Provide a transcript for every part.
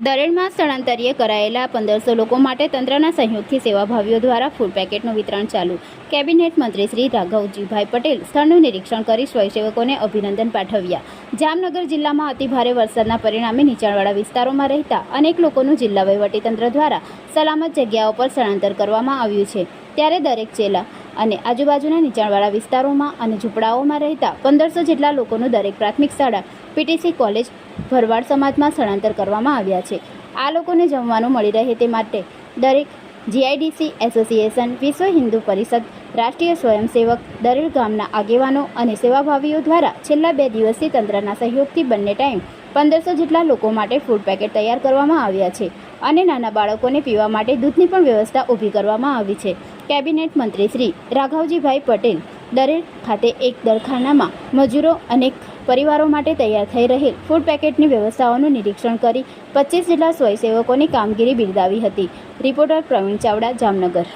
દરેડમાં સ્થળાંતરીય કરાયેલા પંદરસો લોકો માટે તંત્રના સહયોગથી સેવાભાવીઓ દ્વારા ફૂડ પેકેટનું વિતરણ ચાલુ. કેબિનેટ મંત્રી શ્રી રાઘવજીભાઈ પટેલ સ્થળનું નિરીક્ષણ કરી સ્વયંસેવકોને અભિનંદન પાઠવ્યા. જામનગર જિલ્લામાં અતિભારે વરસાદના પરિણામે નીચાણવાળા વિસ્તારોમાં રહેતા અનેક લોકોનું જિલ્લા વહીવટીતંત્ર દ્વારા સલામત જગ્યાઓ પર સ્થળાંતર કરવામાં આવ્યું છે. ત્યારે દરેક ચેલા અને આજુબાજુના નીચાણવાળા વિસ્તારોમાં અને ઝૂંપડાઓમાં રહેતા પંદરસો જેટલા લોકોનું દરેક પ્રાથમિક શાળા પીટીસી કોલેજ ભરવાડ સમાજમાં સ્થળાંતર કરવામાં આવ્યા છે. આ લોકોને જમવાનું મળી રહે તે માટે દરેક જીઆઈડીસી એસોસિએશન, વિશ્વ હિન્દુ પરિષદ, રાષ્ટ્રીય સ્વયંસેવક, દરેક ગામના આગેવાનો અને સેવાભાવીઓ દ્વારા છેલ્લા બે દિવસથી તંત્રના સહયોગથી બંને ટાઈમ પંદરસો જેટલા લોકો માટે ફૂડ પેકેટ તૈયાર કરવામાં આવ્યા છે અને નાના બાળકોને પીવા માટે દૂધની પણ વ્યવસ્થા ઊભી કરવામાં આવી છે. કેબિનેટ મંત્રી શ્રી રાઘવજીભાઈ પટેલ દરેક ખાતે એક દરખાનામાં મજૂરો અને પરિવારો માટે તૈયાર થઈ રહેલ ફૂડ પેકેટની વ્યવસ્થાઓનું નિરીક્ષણ કરી પચીસ જેટલા સ્વયંસેવકોની કામગીરી બિરદાવી હતી. રિપોર્ટર પ્રવીણ ચાવડા, જામનગર.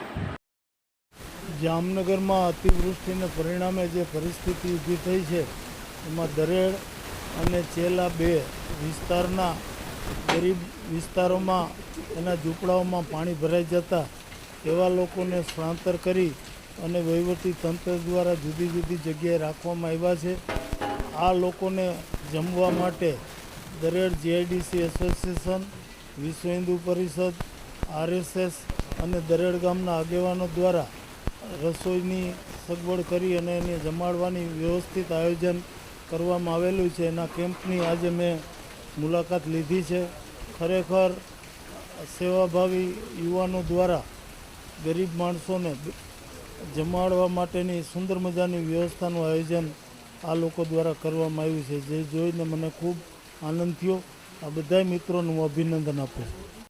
જામનગરમાં અતિવૃષ્ટિને પરિણામે જે પરિસ્થિતિ ઊભી થઈ છે, એમાં દરેડ અને ચેલા બે વિસ્તારના ગરીબ વિસ્તારોમાં એના ઝૂંપડાઓમાં પાણી ભરાઈ જતા એવા લોકોને સ્થળાંતર કરી અને વહીવટી તંત્ર દ્વારા જુદી જુદી જગ્યાએ રાખવામાં આવ્યા છે. આ લોકોને જમવા માટે દરેડ જીઆઈડીસી એસોસિએશન, વિશ્વ હિન્દુ પરિષદ, આરએસએસ અને દરેડ ગામના આગેવાનો દ્વારા રસોઈની સગવડ કરી અને એને જમાડવાની વ્યવસ્થિત આયોજન કરવામાં આવેલું છે. એના કેમ્પની આજે મેં મુલાકાત લીધી છે. ખરેખર સેવાભાવી યુવાનો દ્વારા ગરીબ માણસોને જમાડવા માટેની સુંદર મજાની વ્યવસ્થાનું આયોજન આ લોકો દ્વારા કરવામાં આવ્યું છે. જે જોઈને મને ખૂબ આનંદ થયો. આ બધા મિત્રોનું હું અભિનંદન આપું છું.